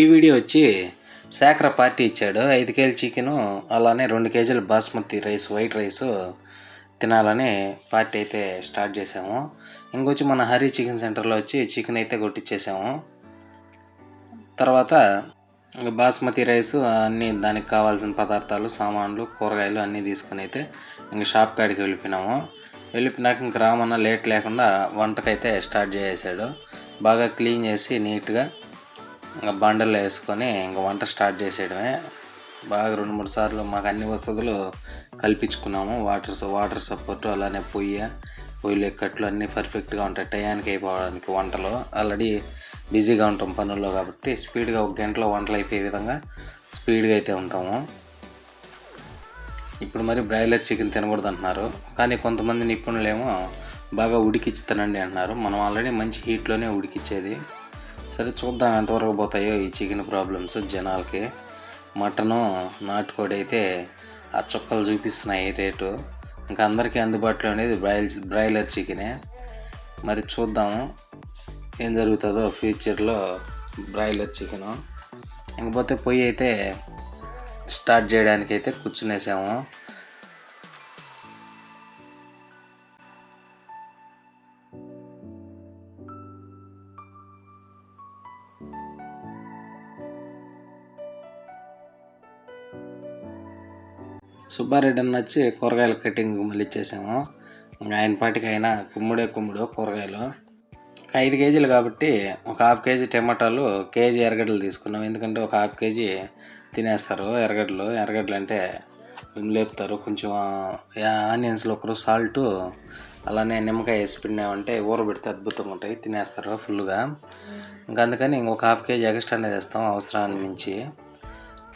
ఈ వీడియో వచ్చి శాఖర పార్టీ ఇచ్చాడు. ఐదు కేజీలు చికెను అలానే రెండు కేజీలు బాస్మతి రైస్ వైట్ రైస్ తినాలని పార్టీ అయితే స్టార్ట్ చేసాము ఇంకొచ్చి మన హరి చికెన్ సెంటర్లో వచ్చి చికెన్ అయితే కొట్టించేసాము తర్వాత బాస్మతి రైస్ అన్నీ దానికి కావాల్సిన పదార్థాలు సామాన్లు కూరగాయలు అన్నీ తీసుకుని అయితే ఇంక షాప్ కాడికి వెళ్ళిపోయినాము. వెళ్ళిపోయినాక ఇంక రామన్న లేట్ లేకుండా వంటకైతే స్టార్ట్ చేసేసాడు. బాగా క్లీన్ చేసి నీట్గా ఇంకా బండల్లో వేసుకొని ఇంకా వంట స్టార్ట్ చేసేయడమే. బాగా రెండు మూడు సార్లు మాకు అన్ని వసతులు కల్పించుకున్నాము. వాటర్ వాటర్ సపోర్ట్ అలానే పొయ్యి పొయ్యిలు ఎక్కట్లు అన్నీ పర్ఫెక్ట్గా ఉంటాయి. టయానికి అయిపోవడానికి వంటలు. ఆల్రెడీ బిజీగా ఉంటాం పనుల్లో కాబట్టి స్పీడ్గా ఒక గంటలో వంటలు అయిపోయే విధంగా స్పీడ్గా అయితే ఉంటాము. ఇప్పుడు మరి బ్రాయిలర్ చికెన్ తినకూడదు అంటున్నారు. కానీ కొంతమంది నిపుణులేమో బాగా ఉడికిచ్చుతానండి అంటున్నారు. మనం ఆల్రెడీ మంచి హీట్లోనే ఉడికిచ్చేది. సరే చూద్దాం ఎంతవరకు పోతాయో ఈ చికెన్ ప్రాబ్లమ్స్ జనాలకి. మటను నాటుకోడి అయితే ఆ చుక్కలు చూపిస్తున్నాయి రేటు. ఇంకా అందరికీ అందుబాటులో ఉండేది బ్రాయిల్ బ్రాయిలర్ చికెనే. మరి చూద్దాము ఏం జరుగుతుందో ఫ్యూచర్లో బ్రాయిలర్ చికెను. ఇంకపోతే పొయ్యి అయితే స్టార్ట్ చేయడానికి అయితే కూర్చునేసాము. సుబ్బారెడ్డి అన్న వచ్చి కూరగాయల కటింగ్ మళ్ళీ ఇచ్చేసాము ఇంకా ఆయన పాటికి అయినా కుమ్ముడే కుమ్ముడు కూరగాయలు. ఐదు కేజీలు కాబట్టి ఒక హాఫ్ కేజీ టమాటాలు కేజీ ఎర్రగడ్డలు తీసుకున్నాం. ఎందుకంటే ఒక హాఫ్ కేజీ తినేస్తారు ఎర్రగడ్డలు. ఎర్రగడ్డలు అంటే లేపుతారు? కొంచెం ఆనియన్స్లో ఒకరు సాల్ట్ అలానే నిమ్మకాయ వేసి పిండామంటే ఊరబెడితే అద్భుతంగా ఉంటాయి. తినేస్తారు ఫుల్గా ఇంకా అందుకని ఇంకొక హాఫ్ కేజీ ఎక్స్ట్రానే తెస్తాం అవసరాన్ని మించి.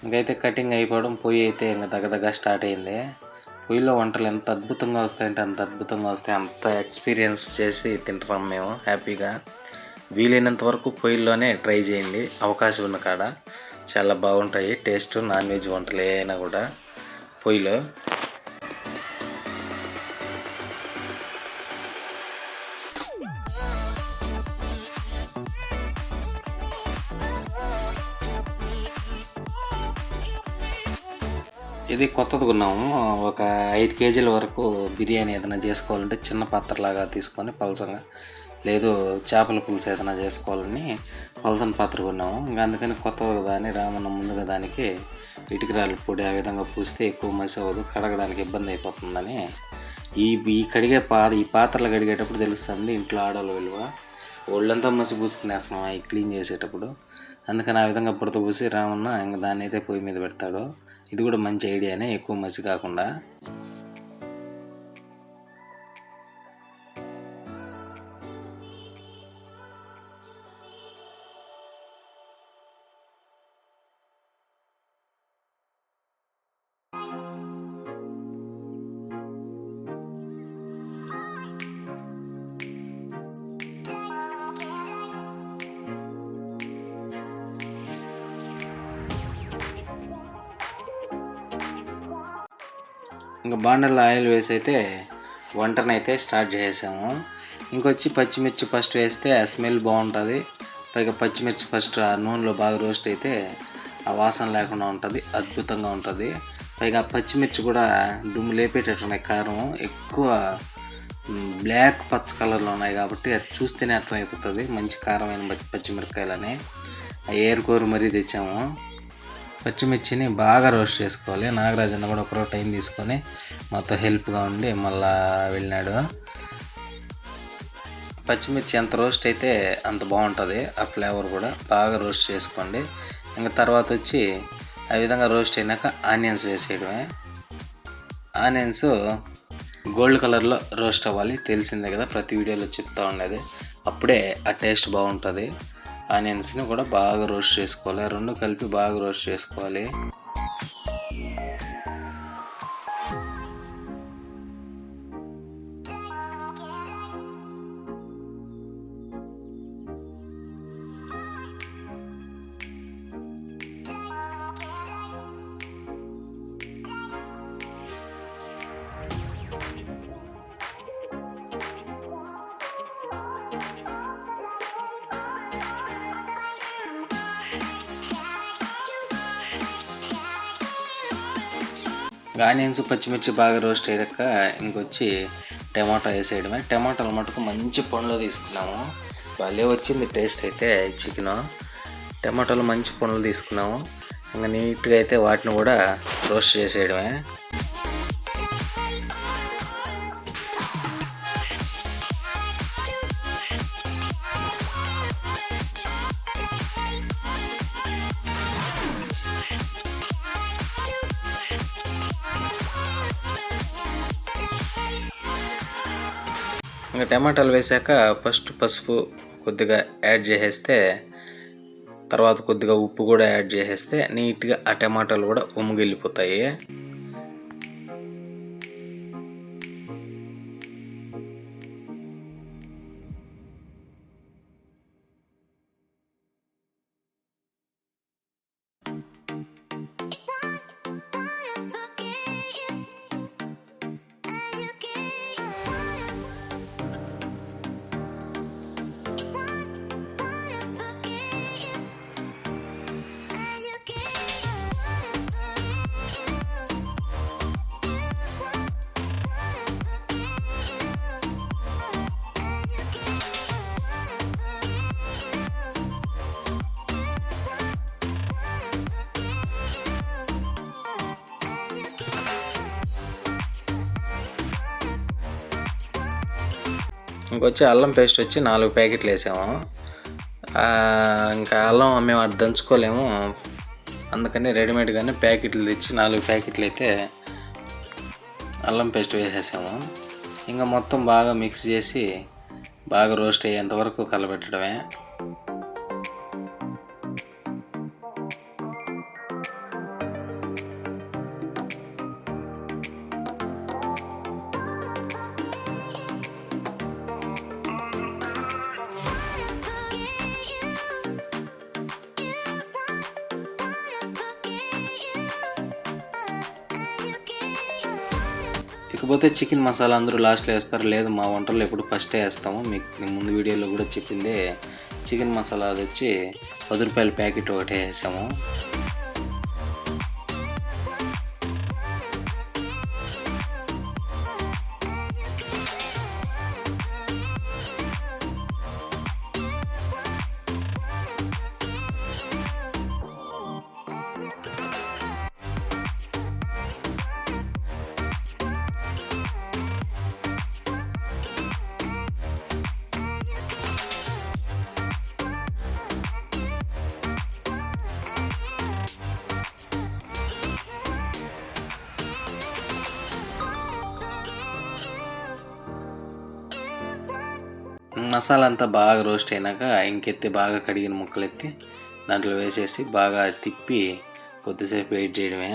ఇంకైతే కటింగ్ అయిపోవడం పొయ్యి అయితే ఇంకా దగ్గర స్టార్ట్ అయింది. పొయ్యిలో వంటలు ఎంత అద్భుతంగా వస్తాయంటే అంత అద్భుతంగా వస్తాయి. అంత ఎక్స్పీరియన్స్ చేసి తింటున్నాం మేము హ్యాపీగా. వీలైనంత వరకు పొయ్యిలోనే ట్రై చేయండి. అవకాశం ఉన్న కాడ చాలా బాగుంటాయి. టేస్ట్ నాన్ వెజ్ వంటలు ఏమైనా కూడా పొయ్యిలో. ఇది కొత్తది కొన్నాము. ఒక ఐదు కేజీల వరకు బిర్యానీ ఏదైనా చేసుకోవాలంటే చిన్న పాత్రలాగా తీసుకొని పలసంగా లేదు చేపల పులుసు ఏదైనా చేసుకోవాలని పలసన పాత్ర కొన్నాము. ఇంకా అందుకని కొత్తది కదా అని రామన్న ముందుగా దానికి ఇటుకరాలు పొడి ఆ విధంగా పూస్తే ఎక్కువ మసి అవ్వదు కడగడానికి ఇబ్బంది అయిపోతుందని ఈ ఈ కడిగే పా ఈ పాత్రలు కడిగేటప్పుడు తెలుస్తుంది ఇంట్లో ఆడవాళ్ళ విలువ. ఒళ్ళంతా మసి పూసుకునేస్తున్నాం అవి క్లీన్ చేసేటప్పుడు. అందుకని ఆ విధంగా బుడత పూసి రామన్న ఇంకా దాన్ని అయితే పొయ్యి మీద పెడతాడు. ఇది కూడా మంచి ఐడియానే ఎక్కువ మసి కాకుండా ఇంకా బాండర్లో ఆయిల్ వేసి అయితే వంటనైతే స్టార్ట్ చేసాము ఇంకొచ్చి పచ్చిమిర్చి ఫస్ట్ వేస్తే ఆ స్మెల్ బాగుంటుంది. పైగా పచ్చిమిర్చి ఫస్ట్ ఆ నూనెలో బాగా రోస్ట్ అయితే ఆ వాసన లేకుండా ఉంటుంది అద్భుతంగా ఉంటుంది. పైగా పచ్చిమిర్చి కూడా దుమ్ము లేపేటట్టున్నాయి కారం. ఎక్కువ బ్లాక్ పచ్చ కలర్లో ఉన్నాయి కాబట్టి అది చూస్తేనే అర్థమైపోతుంది. మంచి కారమైన పచ్చిమిరపకాయలని. ఏరుకోరు మరీ తెచ్చాము. పచ్చిమిర్చిని బాగా రోస్ట్ చేసుకోవాలి. నాగరాజన్న కూడా ఒకరో టైం తీసుకొని మాతో హెల్ప్గా ఉండి మళ్ళా వెళ్ళినాడు. పచ్చిమిర్చి ఎంత రోస్ట్ అయితే అంత బాగుంటుంది. ఆ ఫ్లేవర్ కూడా బాగా రోస్ట్ చేసుకోండి. ఇంకా తర్వాత వచ్చి ఆ విధంగా రోస్ట్ అయినాక ఆనియన్స్ వేసేయడమే. ఆనియన్స్ గోల్డ్ కలర్లో రోస్ట్ అవ్వాలి. తెలిసిందే కదా ప్రతి వీడియోలో చెప్తా ఉండేది. అప్పుడే ఆ టేస్ట్ బాగుంటుంది. ఆనియన్స్ని కూడా బాగా రోస్ట్ చేసుకోవాలి. రెండు కలిపి బాగా రోస్ట్ చేసుకోవాలి. ఆనియన్స్ పచ్చిమిర్చి బాగా రోస్ట్ అయ్యాక ఇంకొచ్చి టమాటా వేసేయడమే. టమాటాలు మటుకు మంచి పండ్లు తీసుకున్నాము. భలే వచ్చింది టేస్ట్ అయితే చికెన్. టమాటాలు మంచి పండ్లు తీసుకున్నాము. ఇంకా నీట్గా అయితే వాటిని కూడా రోస్ట్ చేసేయడమే. ఇంకా టమాటాలు వేసాక ఫస్ట్ పసుపు కొద్దిగా యాడ్ చేసేస్తే తర్వాత కొద్దిగా ఉప్పు కూడా యాడ్ చేసేస్తే నీట్గా ఆ టమాటాలు కూడా ఉమ్మిగిల్లిపోతాయి. ఇంకొచ్చి అల్లం పేస్ట్ వచ్చి నాలుగు ప్యాకెట్లు వేసాము. ఇంకా అల్లం మేము అది దంచుకోలేము. అందుకని రెడీమేడ్గానే ప్యాకెట్లు తెచ్చి నాలుగు ప్యాకెట్లు అయితే అల్లం పేస్ట్ వేసేసాము. ఇంకా మొత్తం బాగా మిక్స్ చేసి బాగా రోస్ట్ అయ్యేంత వరకు కలబెట్టడమే. ఇకపోతే చికెన్ మసాలా అందరూ లాస్ట్లో వేస్తారు. లేదు మా వంటల్లో ఎప్పుడు ఫస్టే వేస్తాము. మీకు నేను ముందు వీడియోలో కూడా చెప్పింది చికెన్ మసాలా అది వచ్చి పది రూపాయల ప్యాకెట్ ఒకటే వేసాము. మసాలా అంతా బాగా రోస్ట్ అయినాక ఇంకెత్తి బాగా కడిగిన ముక్కలు ఎత్తి దాంట్లో వేసేసి బాగా తిప్పి కొద్దిసేపు వెయిట్ చేయడమే.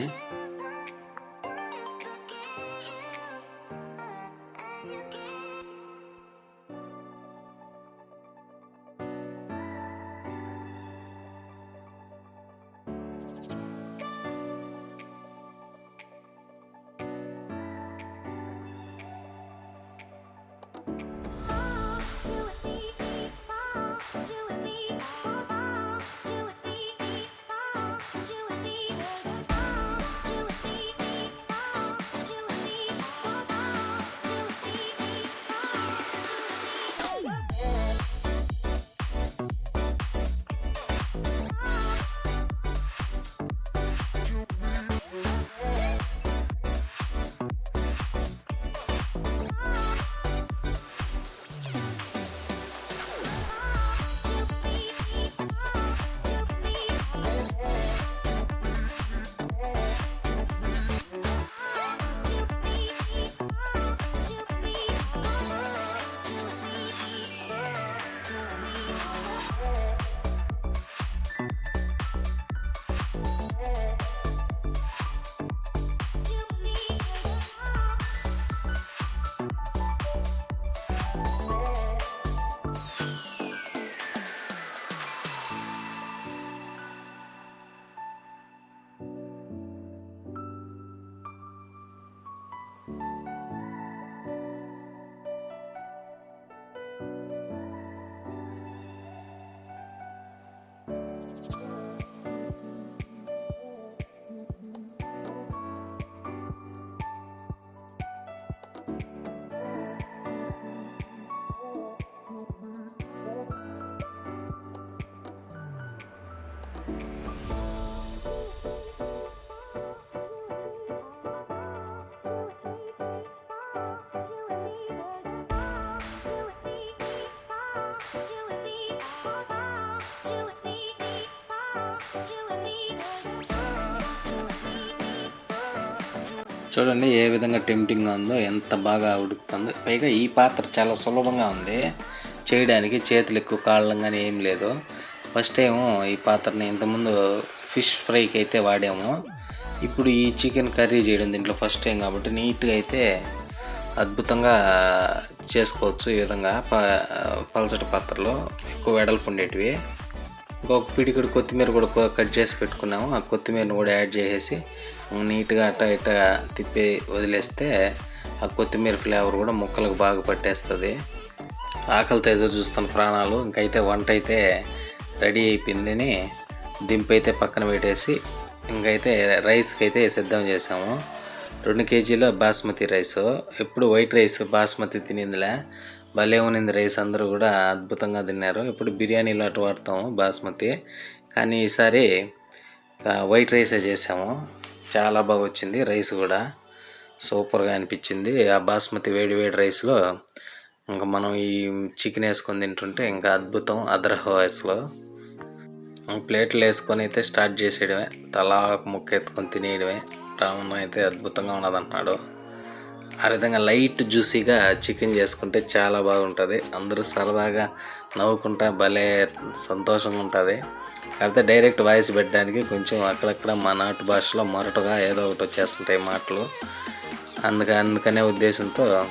చూడండి ఏ విధంగా టెంప్టింగ్గా ఉందో ఎంత బాగా ఉడుకుతుందో. పైగా ఈ పాత్ర చాలా సులభంగా ఉంది. చేయడానికి చేతులు ఎక్కువ కాళ్ళం కానీ ఏం లేదు. ఫస్ట్ ఏమో ఈ పాత్రని ఇంతకుముందు ఫిష్ ఫ్రైకి అయితే వాడాము. ఇప్పుడు ఈ చికెన్ కర్రీ చేయడం దీంట్లో ఫస్ట్ టైం కాబట్టి నీట్గా అయితే అద్భుతంగా చేసుకోవచ్చు ఈ విధంగా ప పలసటి పాత్రలో. ఎక్కువ వెడల్పు ఉండేటివి. ఇంకొక పిడికిడి కొత్తిమీర కూడా కట్ చేసి పెట్టుకున్నాము. ఆ కొత్తిమీరని కూడా యాడ్ చేసేసి నీట్గా అట్ట ఇట్ట తిప్పి వదిలేస్తే ఆ కొత్తిమీర ఫ్లేవర్ కూడా ముక్కలకు బాగా పట్టేస్తుంది. ఆకలితో ఎదురు చూస్తున్న ప్రాణాలు ఇంకైతే వంట అయితే రెడీ అయిపోయిందని దింపు అయితే పక్కన పెట్టేసి ఇంకైతే రైస్కి అయితే సిద్ధం చేసాము రెండు కేజీల బాస్మతి రైస్. ఎప్పుడు వైట్ రైస్ బాస్మతి తినిందిలే. భలే ఉన్నింది రైస్ అందరూ కూడా అద్భుతంగా తిన్నారు. ఇప్పుడు బిర్యానీలో అటు వాడతాము బాస్మతి. కానీ ఈసారి వైట్ రైసే చేసాము చాలా బాగా వచ్చింది రైస్ కూడా. సూపర్గా అనిపించింది. ఆ బాస్మతి వేడి వేడి రైస్లో ఇంకా మనం ఈ చికెన్ వేసుకొని తింటుంటే ఇంకా అద్భుతం అదర్ వాయిస్లో. ప్లేట్లు వేసుకొని అయితే స్టార్ట్ చేసేయడమే. తలా ముక్క ఎత్తుకొని తినేయడమే. రావణ అయితే అద్భుతంగా ఉన్నదంటున్నాడు ఆ విధంగా లైట్ జ్యూసీగా చికెన్ చేసుకుంటే చాలా బాగుంటుంది. అందరూ సరదాగా నవ్వుకుంటా భలే సంతోషంగా ఉంటుంది. కాకపోతే డైరెక్ట్ వాయిస్ పెట్టడానికి కొంచెం అక్కడక్కడ మా నాటు భాషలో మొరటుగా ఏదో ఒకటి వచ్చేస్తుంటాయి మాటలు. అందుక అందుకనే ఉద్దేశంతో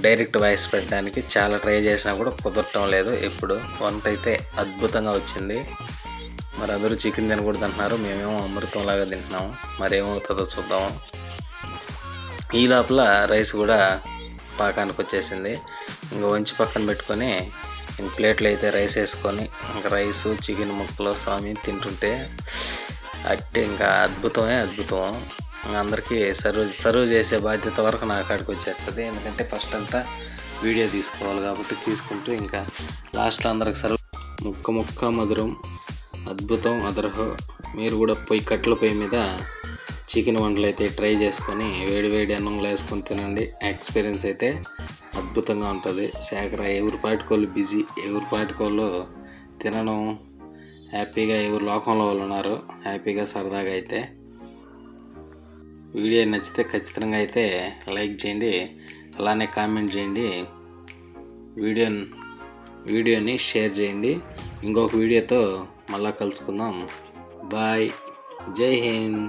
డైరెక్ట్ వాయిస్ పెట్టడానికి చాలా ట్రై చేసినా కూడా కుదరటం లేదు. ఇప్పుడు వంట అయితే అద్భుతంగా వచ్చింది. మరి అందరూ చికెన్ తినకూడదు అంటున్నారు. మేమేమో అమృతంలాగా తింటున్నాము. మరేమవుతుందో చూద్దాము. ఈ లోపల రైస్ కూడా పాకానికి వచ్చేసింది. ఇంకా వంచి పక్కన పెట్టుకొని ఇంక ప్లేట్లో అయితే రైస్ వేసుకొని ఇంకా రైస్ చికెన్ ముక్కలు స్వామి తింటుంటే అట్టే ఇంకా అద్భుతమే అద్భుతం. ఇంకా అందరికీ సర్వ్ సర్వ్ చేసే బాధ్యత వరకు నా కాడికి వచ్చేస్తుంది. ఎందుకంటే ఫస్ట్ అంతా వీడియో తీసుకోవాలి కాబట్టి తీసుకుంటూ ఇంకా లాస్ట్లో అందరికి సర్వ్ ముక్క ముక్క మధురం అద్భుతం అదరహో మీరు కూడా పొయ్యి కట్టెల పొయ్యి మీద చికెన్ వంటలు అయితే ట్రై చేసుకొని వేడి వేడి అన్నంలో వేసుకొని తినండి. ఎక్స్పీరియన్స్ అయితే అద్భుతంగా ఉంటుంది. శాఖర ఎవరి పాటికోళ్ళు బిజీ ఎవరి పాటికోళ్ళు తినడం హ్యాపీగా ఎవరు లోకంలో వాళ్ళు ఉన్నారు. హ్యాపీగా సరదాగా అయితే వీడియో నచ్చితే ఖచ్చితంగా అయితే లైక్ చేయండి. అలానే కామెంట్ చేయండి. వీడియో వీడియోని షేర్ చేయండి. ఇంకొక వీడియోతో మళ్ళా కలుసుకుందాం. బాయ్ జై హింద్.